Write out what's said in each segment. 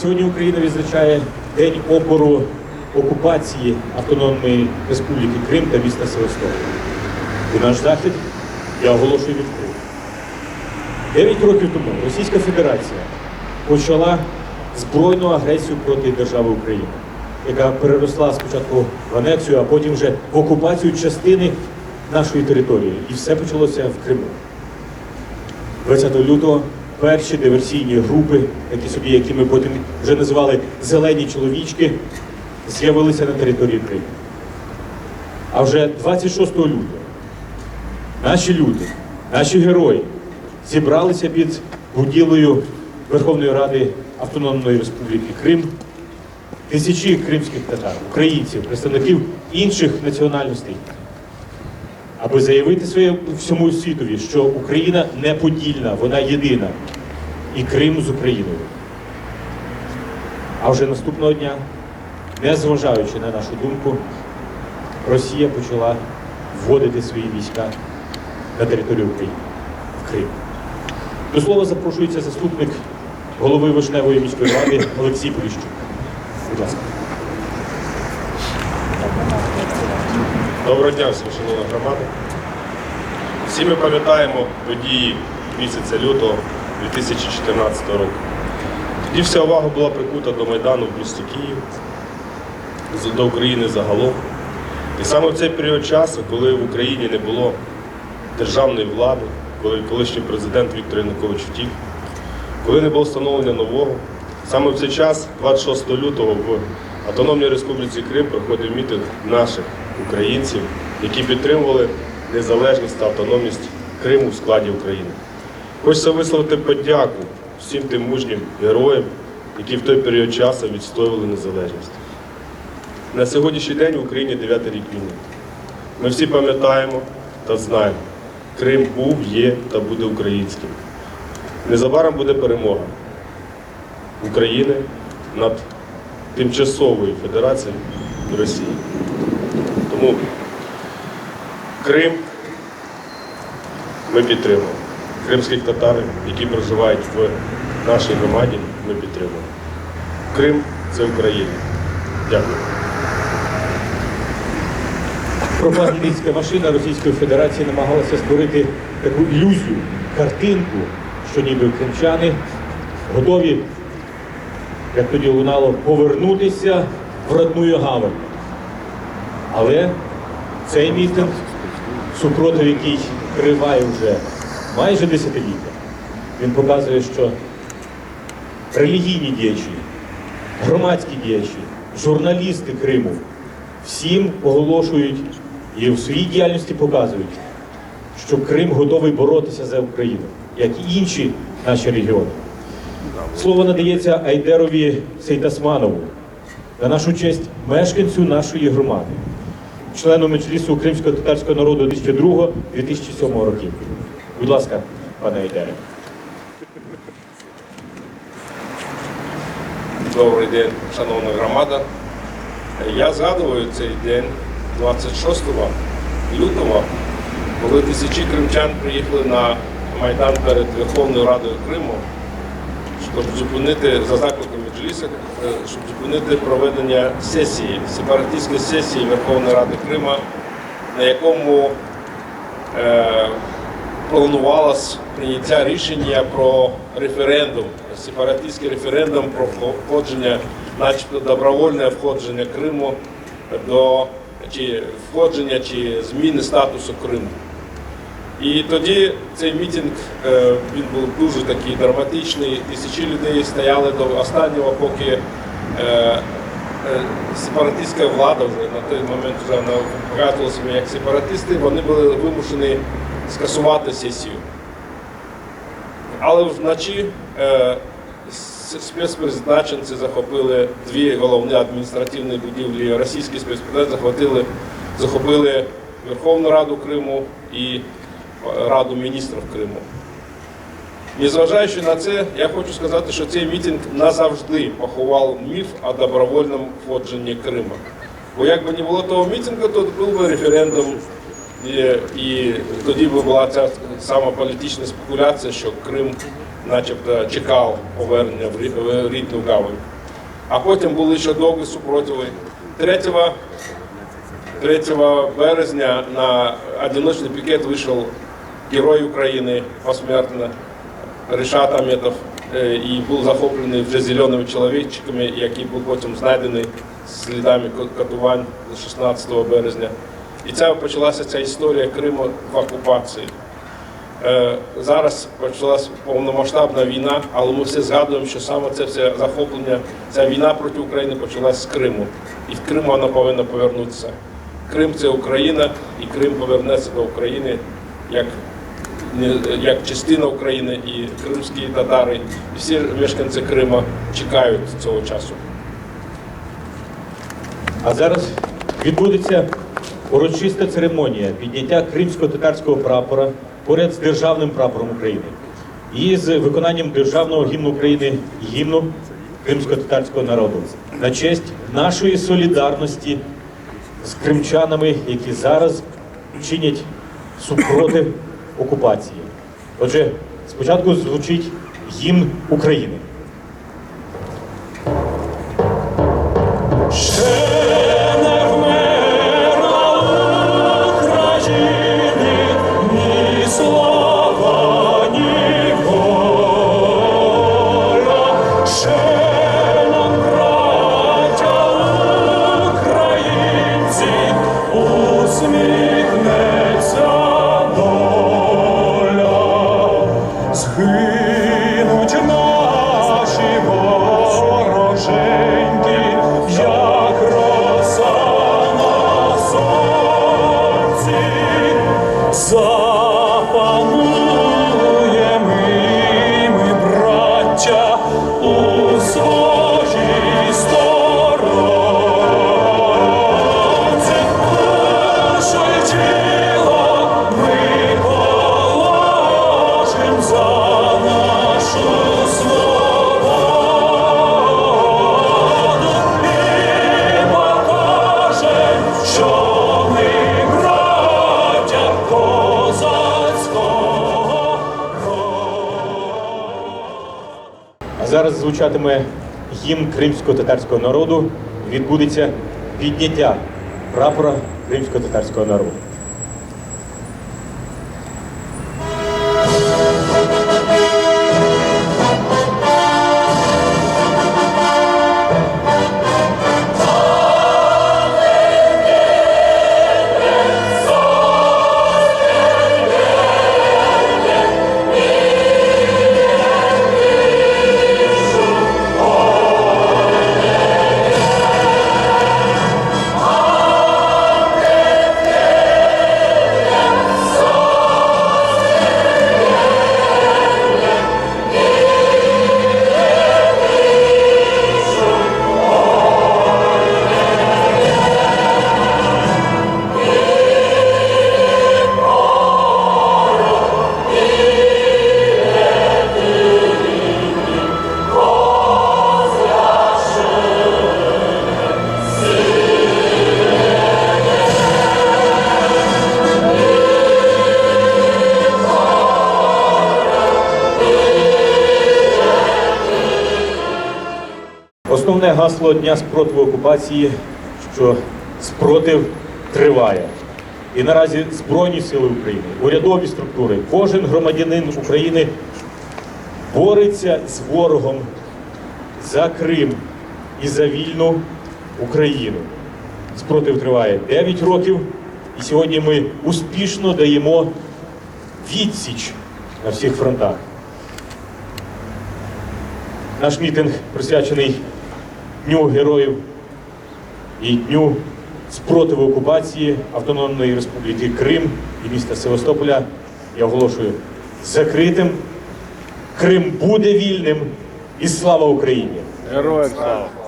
Сьогодні Україна відзначає День опору окупації Автономної Республіки Крим та міста Севастополь. І наш захід я оголошую відкритим. Дев'ять років тому Російська Федерація почала збройну агресію проти держави України, яка переросла спочатку в анексію, а потім вже в окупацію частини нашої території. І все почалося в Криму. 20 лютого перші диверсійні групи, які собі, які ми потім вже називали зелені чоловічки, з'явилися на території Криму. А вже 26 лютого наші люди, наші герої зібралися під будівлею Верховної Ради Автономної Республіки Крим. Тисячі кримських татар, українців, представників інших національностей, аби заявити своє всьому світові, що Україна неподільна, вона єдина, і Крим з Україною. А вже наступного дня, незважаючи на нашу думку, Росія почала вводити свої війська на територію України в Крим. До слова запрошується заступник голови Вишневої міської ради Олексій Поліщук. Будь ласка. Доброго дня всім, шановна громада. Всі ми пам'ятаємо події місяця лютого 2014 року. Тоді вся увага була прикута до Майдану в місті Київ, до України загалом. І саме в цей період часу, коли в Україні не було державної влади, коли колишній президент Віктор Янукович втік, коли не було встановлення нового, саме в цей час, 26 лютого, в Автономній Республіці Крим проходив мітинг наших українців, які підтримували незалежність та автономність Криму в складі України. Хочеться висловити подяку всім тим мужнім героям, які в той період часу відстоювали незалежність. На сьогоднішній день в Україні 9 рік війни. Ми всі пам'ятаємо та знаємо, Крим був, є та буде українським. Незабаром буде перемога України над тимчасовою федерацією Росії. Тому Крим ми підтримуємо. Кримських татар, які проживають в нашій громаді, ми підтримуємо. Крим це Україна. Дякую. пропагандистська машина Російської Федерації намагалася створити таку ілюзію, картинку, що ніби кримчани готові, як тоді лунало, повернутися в родную гавань. Але цей мітинг, супротив який триває вже майже десятиліття, він показує, що релігійні діячі, громадські діячі, журналісти Криму всім оголошують і в своїй діяльності показують, що Крим готовий боротися за Україну, як і інші наші регіони. Слово надається Айдерові Сейтасманову на нашу честь мешканцю нашої громади, члену Меджлісу Кримського татарського народу 2002-2007 років. Будь ласка, пане Айдере. Добрий день, шановна громада. Я згадую цей день 26 лютого, коли тисячі кримчан приїхали на Майдан перед Верховною Радою Криму, щоб зупинити за закликом е, щоб зупинити проведення сесії, сепаратистської сесії Верховної Ради Крима, на якому е, планувалось прийняття рішення про референдум, сепаратистський референдум про входження, начебто добровольне входження Криму до чи входження чи зміни статусу Криму. І тоді цей мітинг е, він був дуже такий драматичний. Тисячі людей стояли до останнього, поки е, е, сепаратистська влада вже на той момент вже вона себе як сепаратисти, вони були вимушені скасувати сесію. Але вночі спецпризначенці захопили дві головні адміністративні будівлі. Російські спецпризначенці захопили, Верховну Раду Криму і Раду міністрів Криму. Незважаючи на це, я хочу сказати, що цей мітинг назавжди поховав міф о добровольному входженні Криму. Бо якби не було того мітингу, то був би референдум, і, і тоді би була ця сама політична спекуляція, що Крим начебто чекав повернення в рідну гавань. А потім були ще довгі супротиви. 3, 3 березня на одиночний пікет вийшов герой України посмертно Ришат Аметов е, і був захоплений вже зеленими чоловічками, які був потім знайдений слідами катувань 16 березня. І ця почалася ця історія Криму в окупації. Е, Зараз почалась повномасштабна війна, але ми всі згадуємо, що саме це все захоплення, ця війна проти України почалась з Криму. І в Крим вона повинна повернутися. Крим це Україна, і Крим повернеться до України як, як частина України, і кримські татари, і всі мешканці Крима чекають цього часу. А зараз відбудеться урочиста церемонія підняття кримсько-татарського прапора поряд з державним прапором України і з виконанням державного гімну України гімну кримсько-татарського народу на честь нашої солідарності з кримчанами, які зараз чинять супротив окупації. Отже, спочатку звучить гімн України. Звучатиме гімн кримсько-татарського народу. Відбудеться підняття прапора кримсько-татарського народу. Основне гасло Дня спротиву окупації, що спротив триває. І наразі Збройні сили України, урядові структури, кожен громадянин України бореться з ворогом за Крим і за вільну Україну. Спротив триває 9 років, і сьогодні ми успішно даємо відсіч на всіх фронтах. Наш мітинг присвячений Дню Героїв і Дню спротиву окупації Автономної Республіки Крим і міста Севастополя. Я оголошую закритим. Крим буде вільним і слава Україні! Героям слава!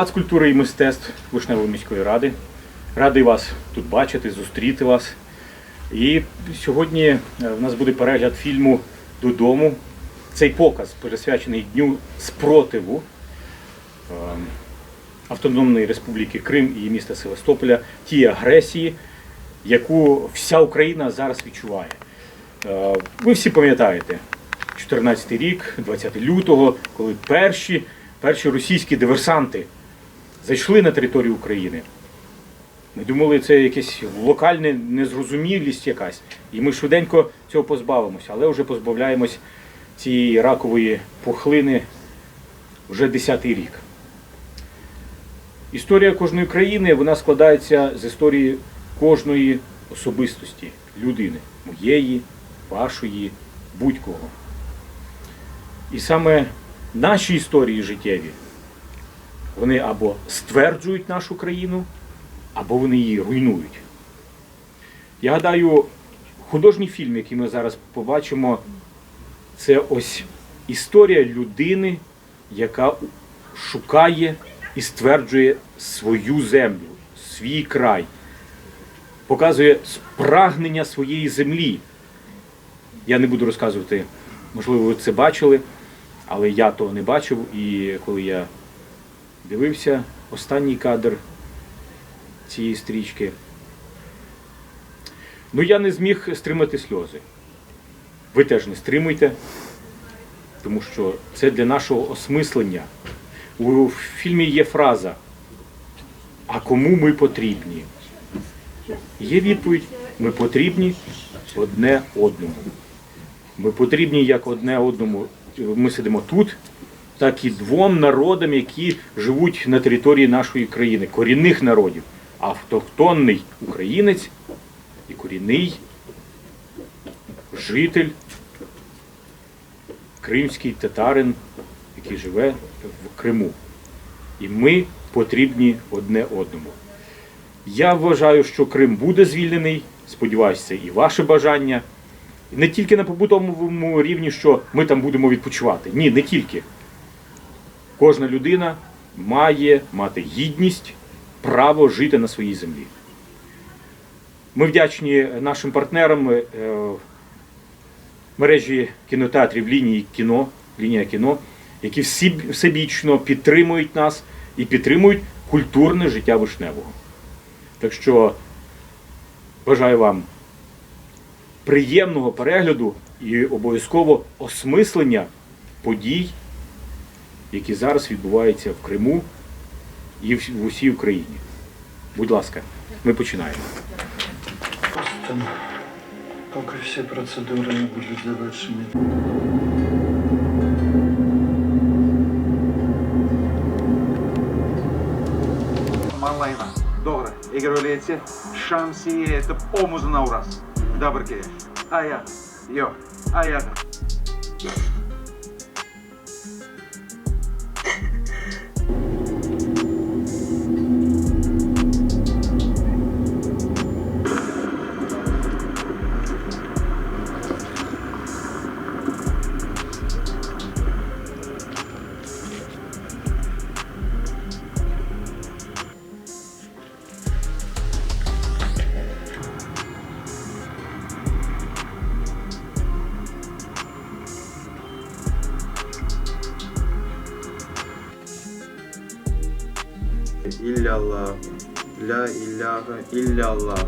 Палац культури і мистецтв Вишневої міської ради. Радий вас тут бачити, зустріти вас. І сьогодні е, в нас буде перегляд фільму Додому. Цей показ присвячений Дню спротиву е, Автономної Республіки Крим і міста Севастополя тій агресії, яку вся Україна зараз відчуває. Е, Ви всі пам'ятаєте, 14 рік, 20 лютого, коли перші, перші російські диверсанти зайшли на територію України. Ми думали, це якась локальна незрозумілість якась. І ми швиденько цього позбавимося, але вже позбавляємось цієї ракової пухлини вже 10-й рік. Історія кожної країни вона складається з історії кожної особистості людини, моєї, вашої, будь-кого. І саме наші історії життєві, вони або стверджують нашу країну, або вони її руйнують. Я гадаю, художній фільм, який ми зараз побачимо, це ось історія людини, яка шукає і стверджує свою землю, свій край, показує прагнення своєї землі. Я не буду розказувати, можливо, ви це бачили, але я того не бачив. І коли я дивився останній кадр цієї стрічки, ну я не зміг стримати сльози. Ви теж не стримуйте, тому що це для нашого осмислення. У фільмі є фраза А кому ми потрібні? Є відповідь: ми потрібні одне одному. Ми потрібні як одне одному. Ми сидимо тут, так і двом народам, які живуть на території нашої країни, корінних народів. Автохтонний українець і корінний житель, кримський татарин, який живе в Криму. І ми потрібні одне одному. Я вважаю, що Крим буде звільнений. Сподіваюся, це і ваше бажання. Не тільки на побутовому рівні, що ми там будемо відпочивати. Ні, не тільки. Кожна людина має мати гідність, право жити на своїй землі. Ми вдячні нашим партнерам е, мережі кінотеатрів лінії кіно, лінія кіно, які всі всебічно підтримують нас і підтримують культурне життя Вишневого. Так що бажаю вам приємного перегляду і обов'язково осмислення подій, які зараз відбуваються в Криму і в усій Україні. Будь ласка, ми починаємо. Поки всі процедури не будуть завершені. Малайна. Добре. İgroliye'si şamsiye etip omuzuna uğras. Добре києш. Aya. Yok. Aya. İllallah. La ilahe illallah.